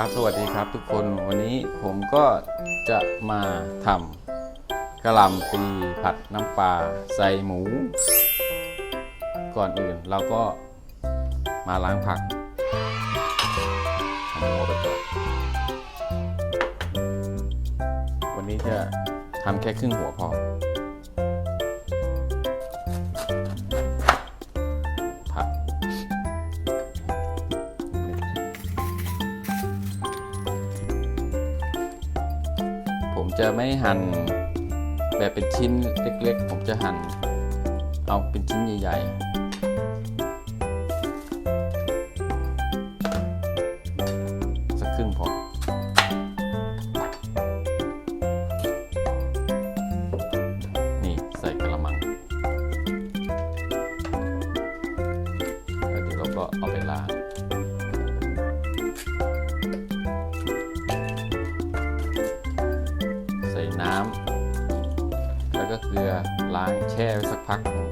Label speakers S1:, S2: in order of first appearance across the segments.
S1: ครับสวัสดีครับทุกคนวันนี้ผมก็จะมาทำกระหล่ำปีผัดน้ำปลาใส่หมู ก่อนอื่นเราก็มาล้างผักเอาหมูไปก่อนวันนี้จะทำแค่ครึ่งหัวพอ ผมจะไม่หั่นแบบเป็นชิ้นเล็กๆ ผมจะหั่นเอาเป็นชิ้นใหญ่ ๆ ล้างแช่ไว้สักพักนึง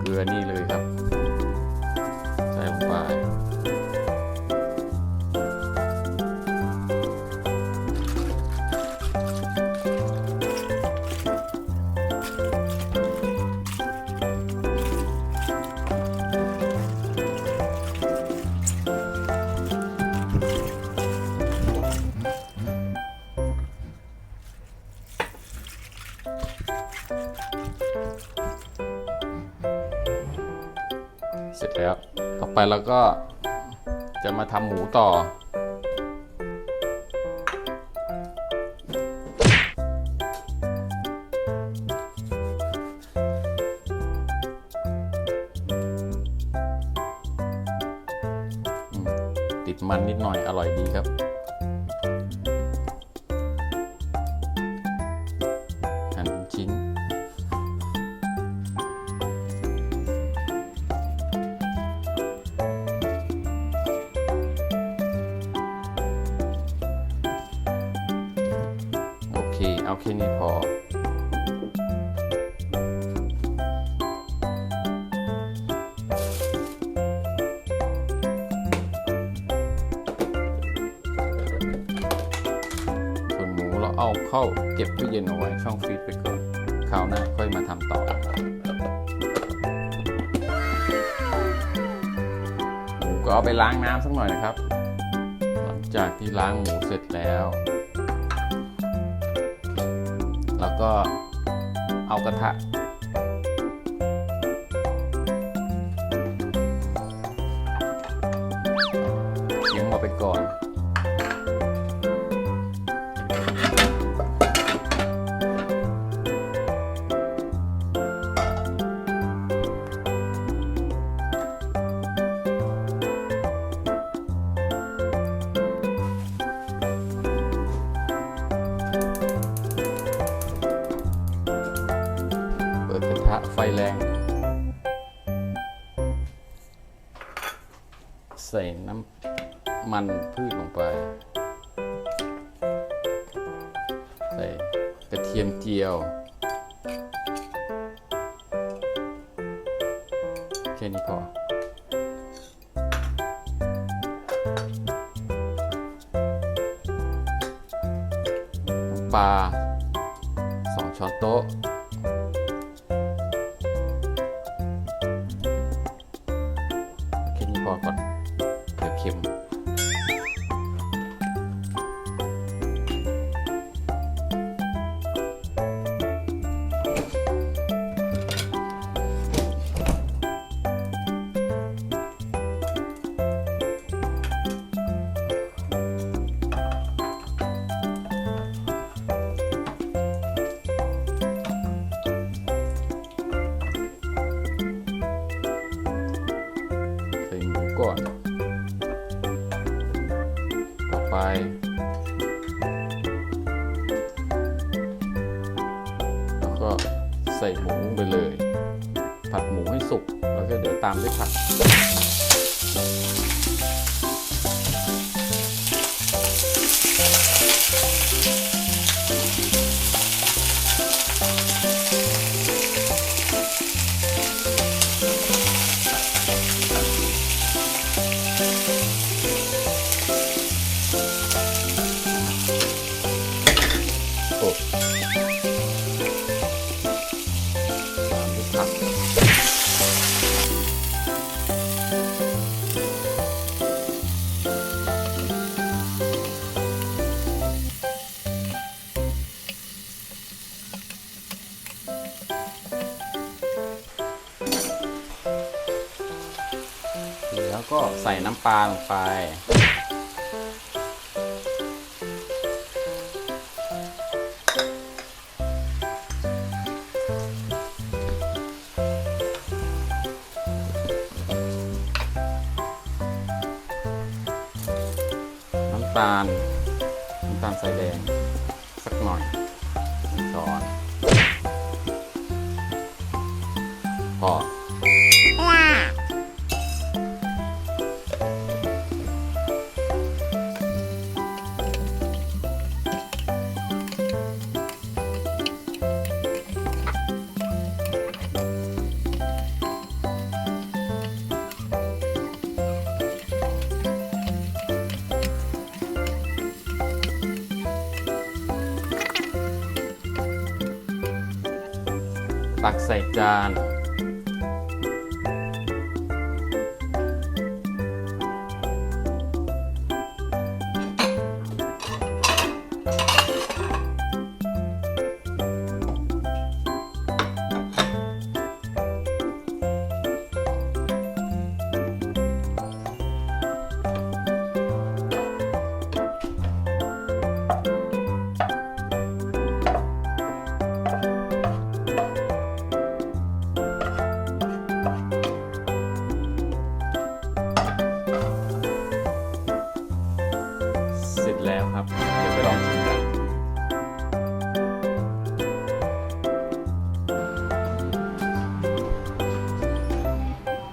S1: เกลือนี่เลย ไปแล้วก็จะมาทำหมูต่อ ติดมันนิดหน่อยอร่อยดีครับ เอาแค่นี้พอ ส่วนหมูเราเอาเข้าเก็บตู้เย็นเอาไว้ช่องฟรีซไปก่อนคราวหน้าค่อยมาทำต่อหมูก็เอาไปล้างน้ำสักหน่อยนะครับ หลังจากที่ล้างหมูเสร็จแล้ว แล้วก็เอากระทะเลี้ยงมาไปก่อน ทะไฟแรง ใส่น้ำมันพืชลงไป ใส่กระเทียมเจียว แค่นี้พอนปลาสองช้อนโต๊ะ อก่อน เดี๋ยวเค็ม ไป แล้วก็ใส่หมูลงไปเลย ผัดหมูให้สุก แล้วก็เดี๋ยวตามด้วยผัก แล้วก็ใส่น้ำปลาลงไปำตาลน้ำตาลสายแดง สักหน่อยหนึ่งช้อนพอ ตักใส่จาน ร็จแล้วครับ เดี๋ยวไปลองชิมกัน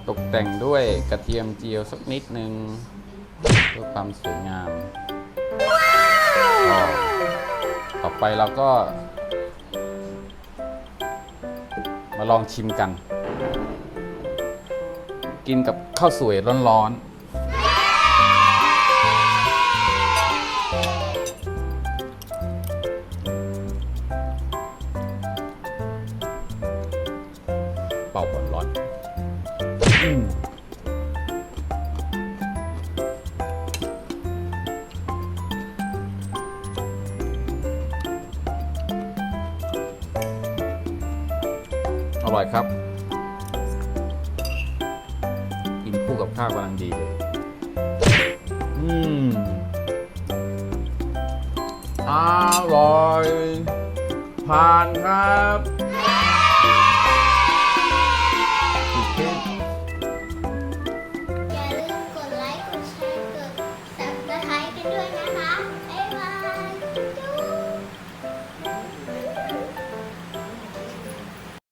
S1: ตกแต่งด้วยกระเทียมเจียวสักนิดนึงเพื่อความสวยงามก็ต่อไปเราก็ มาลองชิมกัน กินกับข้าวสวยร้อนๆ เป่าก่อร้อนอืมอร่อยครับ กินคู่กับข้าวกำลังดีเลยอืมอร่อยผ่านครับ